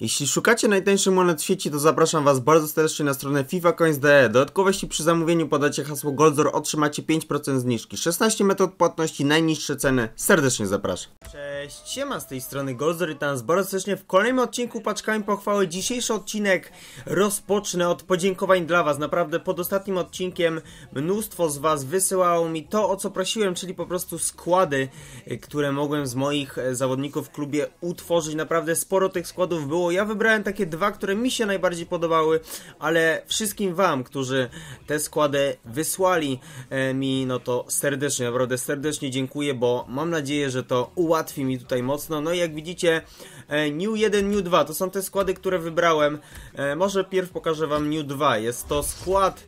Jeśli szukacie najtańszych monet w sieci, to zapraszam Was bardzo serdecznie na stronę fifacoins.de. Dodatkowo jeśli przy zamówieniu podacie hasło Goldzor, otrzymacie 5% zniżki. 16 metod płatności, najniższe ceny. Serdecznie zapraszam. Cześć, siema z tej strony Goldzor i tam bardzo serdecznie w kolejnym odcinku Paczkami Pochwały. Dzisiejszy odcinek rozpocznę od podziękowań dla Was. Naprawdę pod ostatnim odcinkiem mnóstwo z Was wysyłało mi to, o co prosiłem, czyli po prostu składy, y, które mogłem z moich e, zawodników w klubie utworzyć. Naprawdę sporo tych składów było. Ja wybrałem takie dwa, które mi się najbardziej podobały, ale wszystkim Wam, którzy te składy wysłali e, mi, no to serdecznie, naprawdę serdecznie dziękuję, bo mam nadzieję, że to ułatwi mi tutaj mocno. No i jak widzicie, e, New 1, New 2 to są te składy, które wybrałem. E, może pierw pokażę Wam New 2. Jest to skład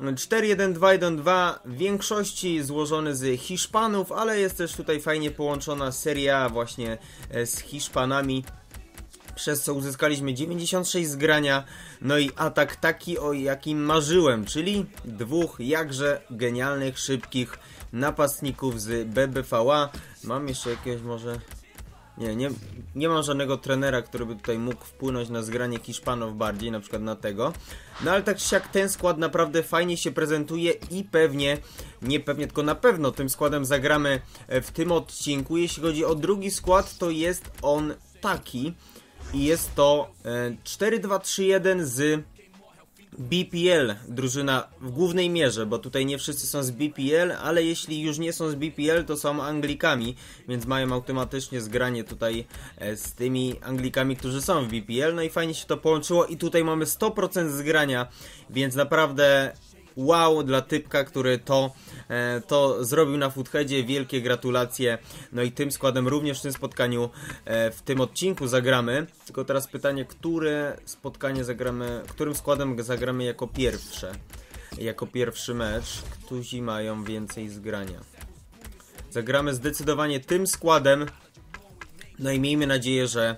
4-1-2-1-2 w większości złożony z Hiszpanów, ale jest też tutaj fajnie połączona seria właśnie z Hiszpanami przez co uzyskaliśmy 96 zgrania, no i atak taki, o jakim marzyłem, czyli dwóch jakże genialnych, szybkich napastników z BBVA. Mam jeszcze jakiegoś może... Nie, nie, nie mam żadnego trenera, który by tutaj mógł wpłynąć na zgranie Hiszpanów bardziej, na przykład na tego. No ale tak czy siak ten skład naprawdę fajnie się prezentuje i pewnie, nie pewnie, tylko na pewno tym składem zagramy w tym odcinku. Jeśli chodzi o drugi skład, to jest on taki i jest to e, 4-2-3-1 z BPL, drużyna w głównej mierze, bo tutaj nie wszyscy są z BPL, ale jeśli już nie są z BPL, to są Anglikami, więc mają automatycznie zgranie tutaj e, z tymi Anglikami, którzy są w BPL, no i fajnie się to połączyło i tutaj mamy 100% zgrania, więc naprawdę wow dla typka, który to, e, to zrobił na Footheadzie. Wielkie gratulacje. No i tym składem również w tym spotkaniu, e, w tym odcinku zagramy. Tylko teraz pytanie, które spotkanie zagramy, którym składem zagramy jako pierwsze? Jako pierwszy mecz, którzy mają więcej zgrania. Zagramy zdecydowanie tym składem. No i miejmy nadzieję, że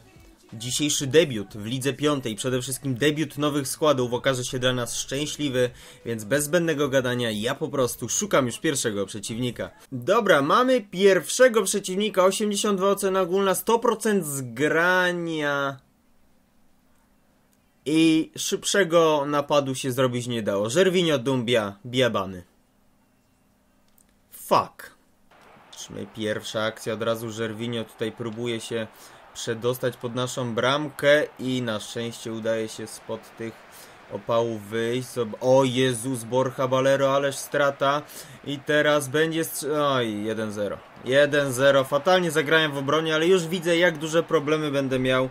Dzisiejszy debiut w Lidze Piątej, przede wszystkim debiut nowych składów okaże się dla nas szczęśliwy, więc bez zbędnego gadania ja po prostu szukam już pierwszego przeciwnika. Dobra, mamy pierwszego przeciwnika, 82 ocena ogólna, 100% zgrania i szybszego napadu się zrobić nie dało. Żerwinio Dumbia, Biabany. Fuck. Patrzmy, pierwsza akcja, od razu Żerwinio tutaj próbuje się przedostać pod naszą bramkę i na szczęście udaje się spod tych opałów wyjść. O Jezus, Borcha Balero, ależ strata. I teraz będzie... Oj, 1-0. 1-0. Fatalnie zagrałem w obronie, ale już widzę jak duże problemy będę miał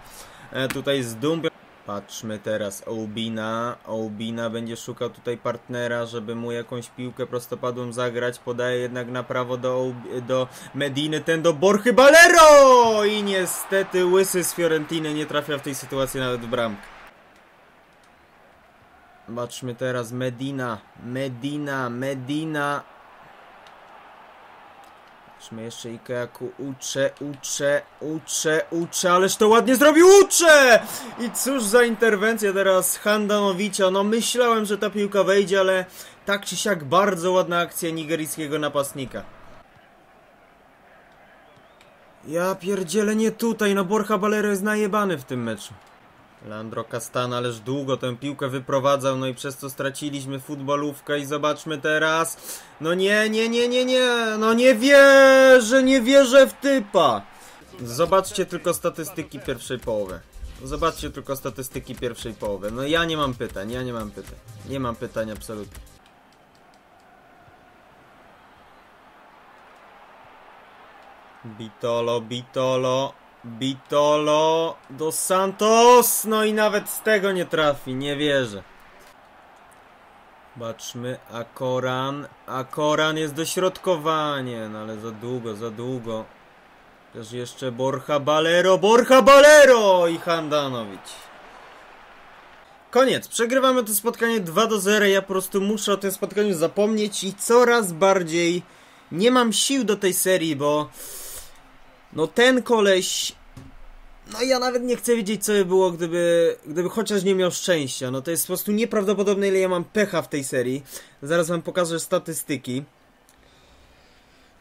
e, tutaj z Dumbią. Patrzmy teraz, Oubina. Oubina będzie szukał tutaj partnera, żeby mu jakąś piłkę prostopadłą zagrać. Podaje jednak na prawo do, do Mediny, ten do Borchy Balero! I niestety łysy z Fiorentiny nie trafia w tej sytuacji nawet w bramkę. Patrzmy teraz, Medina, Medina, Medina. Patrzmy jeszcze Ikeaku, uczę, uczę, uczę, uczę, ależ to ładnie zrobił, uczę! I cóż za interwencja teraz Handanowicza, no myślałem, że ta piłka wejdzie, ale tak czy siak bardzo ładna akcja nigeryjskiego napastnika. Ja pierdzielę nie tutaj, no Borja Balero jest najebany w tym meczu. Landro Castana, ależ długo tę piłkę wyprowadzał, no i przez to straciliśmy futbolówkę i zobaczmy teraz. No nie, nie, nie, nie, nie, no nie wierzę, nie wierzę w typa. Zobaczcie tylko statystyki pierwszej połowy. Zobaczcie tylko statystyki pierwszej połowy. No ja nie mam pytań, ja nie mam pytań. Nie mam pytań absolutnie. Bitolo, Bitolo. Bitolo dos Santos. No i nawet z tego nie trafi, nie wierzę. Zobaczmy, Akoran. Akoran jest dośrodkowanie, no ale za długo, za długo. Też jeszcze Borcha Balero, Borcha Balero i Handanowicz. Koniec, przegrywamy to spotkanie 2 do 0. Ja po prostu muszę o tym spotkaniu zapomnieć i coraz bardziej nie mam sił do tej serii, bo no ten koleś... No ja nawet nie chcę wiedzieć co by było, gdyby, gdyby chociaż nie miał szczęścia. No to jest po prostu nieprawdopodobne ile ja mam pecha w tej serii. Zaraz wam pokażę statystyki.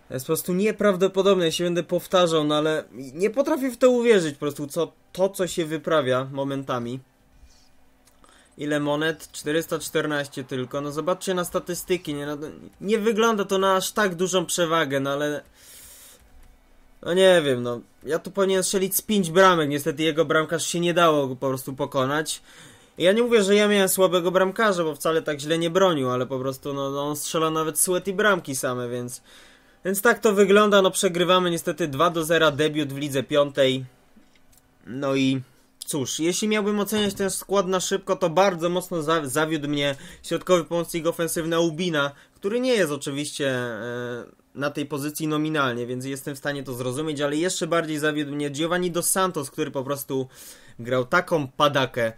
To jest po prostu nieprawdopodobne, ja się będę powtarzał, no ale nie potrafię w to uwierzyć po prostu, co, to co się wyprawia momentami. Ile monet? 414 tylko. No zobaczcie na statystyki, nie, no, nie wygląda to na aż tak dużą przewagę, no ale... No nie wiem, no. Ja tu powinien strzelić z 5 bramek, niestety jego bramkarz się nie dało po prostu pokonać. Ja nie mówię, że ja miałem słabego bramkarza, bo wcale tak źle nie bronił, ale po prostu no, no on strzela nawet sweaty bramki same, więc... Więc tak to wygląda, no przegrywamy niestety 2 do 0, debiut w lidze piątej. No i cóż, jeśli miałbym oceniać ten skład na szybko, to bardzo mocno za zawiódł mnie środkowy pomocnik ofensywny Ubina, który nie jest oczywiście e, na tej pozycji nominalnie, więc jestem w stanie to zrozumieć, ale jeszcze bardziej zawiódł mnie Giovanni Dos Santos, który po prostu grał taką padakę,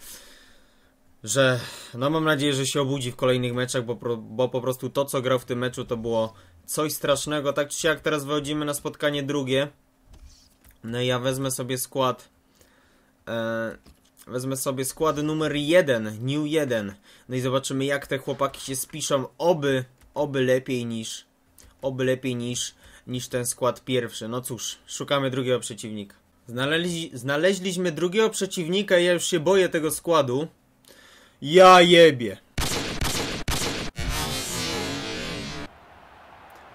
że no mam nadzieję, że się obudzi w kolejnych meczach, bo, bo po prostu to, co grał w tym meczu, to było coś strasznego. Tak czy siak teraz wychodzimy na spotkanie drugie. No i ja wezmę sobie skład. E, wezmę sobie skład numer 1, New 1. No i zobaczymy jak te chłopaki się spiszą. Oby, oby lepiej niż, oby lepiej niż, niż ten skład pierwszy. No cóż, szukamy drugiego przeciwnika. Znaleźli, znaleźliśmy drugiego przeciwnika i ja już się boję tego składu. Ja jebie.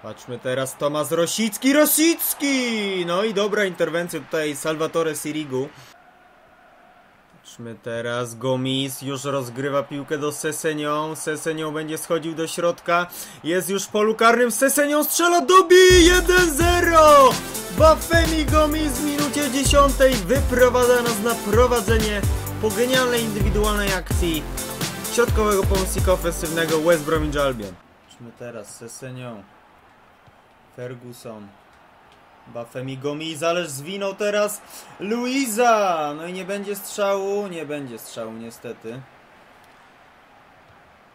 Patrzmy teraz, Tomasz Rosicki, Rosicki! No i dobra interwencja tutaj Salvatore Sirigu. Patrzmy teraz, Gomis już rozgrywa piłkę do Sesenią. Sesenią będzie schodził do środka. Jest już w polu karnym, Sesenią strzela, dobi 1-0! Bafemi Gomis w minucie 10 wyprowadza nas na prowadzenie po genialnej indywidualnej akcji środkowego pomocnika ofensywnego West Bromwich Albion. Patrzmy teraz, Sesenią. Ferguson. Bafemi Gomi, zależ zwinął teraz Luiza! No i nie będzie strzału, nie będzie strzału niestety.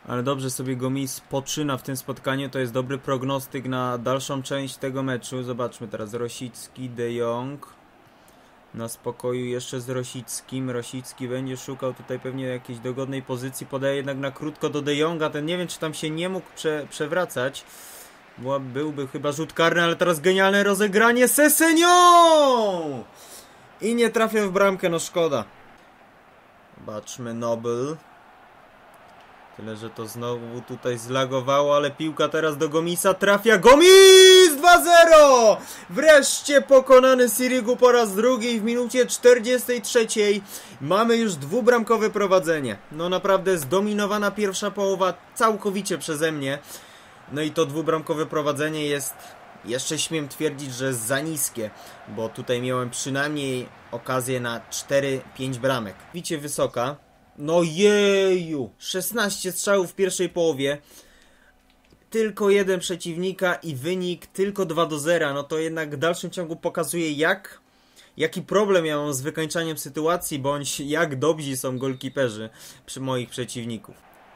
Ale dobrze sobie Gomis poczyna w tym spotkaniu, to jest dobry prognostyk na dalszą część tego meczu. Zobaczmy teraz Rosicki, De Jong. Na spokoju jeszcze z Rosickim. Rosicki będzie szukał tutaj pewnie jakiejś dogodnej pozycji. Podaje jednak na krótko do De Jonga. Ten nie wiem, czy tam się nie mógł prze przewracać. Byłby chyba rzut karny, ale teraz genialne rozegranie Sesenią! I nie trafia w bramkę, no szkoda. Zobaczmy Nobel. Tyle, że to znowu tutaj zlagowało, ale piłka teraz do Gomisa trafia. Gomis 2-0! Wreszcie pokonany Sirigu po raz drugi w minucie 43. Mamy już dwubramkowe prowadzenie. No naprawdę zdominowana pierwsza połowa całkowicie przeze mnie. No i to dwubramkowe prowadzenie jest, jeszcze śmiem twierdzić, że za niskie, bo tutaj miałem przynajmniej okazję na 4-5 bramek. Wicie wysoka. No jeju! 16 strzałów w pierwszej połowie. Tylko jeden przeciwnika i wynik tylko 2 do 0. No to jednak w dalszym ciągu pokazuje jak jaki problem ja mam z wykańczaniem sytuacji, bądź jak dobrzy są golkiperzy przy moich przeciwników.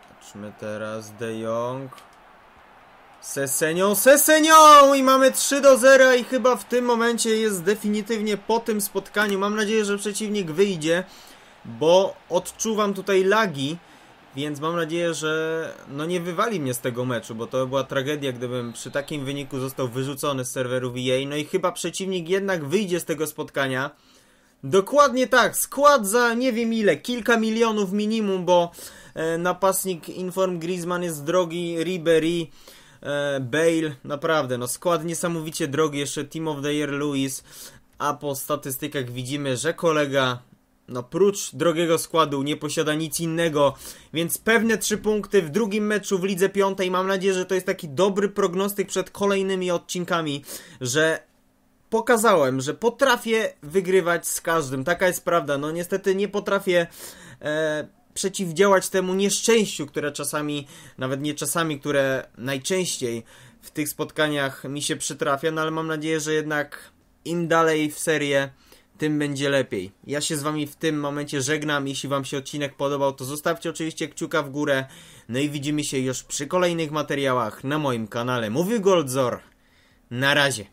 Patrzmy teraz De Jong. Sesenią, Sesenią! I mamy 3 do 0 i chyba w tym momencie jest definitywnie po tym spotkaniu. Mam nadzieję, że przeciwnik wyjdzie, bo odczuwam tutaj lagi, więc mam nadzieję, że no nie wywali mnie z tego meczu, bo to by była tragedia, gdybym przy takim wyniku został wyrzucony z serwerów EA. No i chyba przeciwnik jednak wyjdzie z tego spotkania. Dokładnie tak, skład za nie wiem ile, kilka milionów minimum, bo e, napastnik Inform Griezmann jest drogi, Ribery Bale, naprawdę, no skład niesamowicie drogi, jeszcze Team of the Year Lewis, a po statystykach widzimy, że kolega no prócz drogiego składu nie posiada nic innego, więc pewne trzy punkty w drugim meczu w Lidze Piątej. Mam nadzieję, że to jest taki dobry prognostyk przed kolejnymi odcinkami, że pokazałem, że potrafię wygrywać z każdym. Taka jest prawda. No niestety nie potrafię e, przeciwdziałać temu nieszczęściu, które czasami, nawet nie czasami, które najczęściej w tych spotkaniach mi się przytrafia, no ale mam nadzieję, że jednak im dalej w serię, tym będzie lepiej. Ja się z wami w tym momencie żegnam. Jeśli wam się odcinek podobał, to zostawcie oczywiście kciuka w górę. No i widzimy się już przy kolejnych materiałach na moim kanale. Mówił Goldzor. Na razie.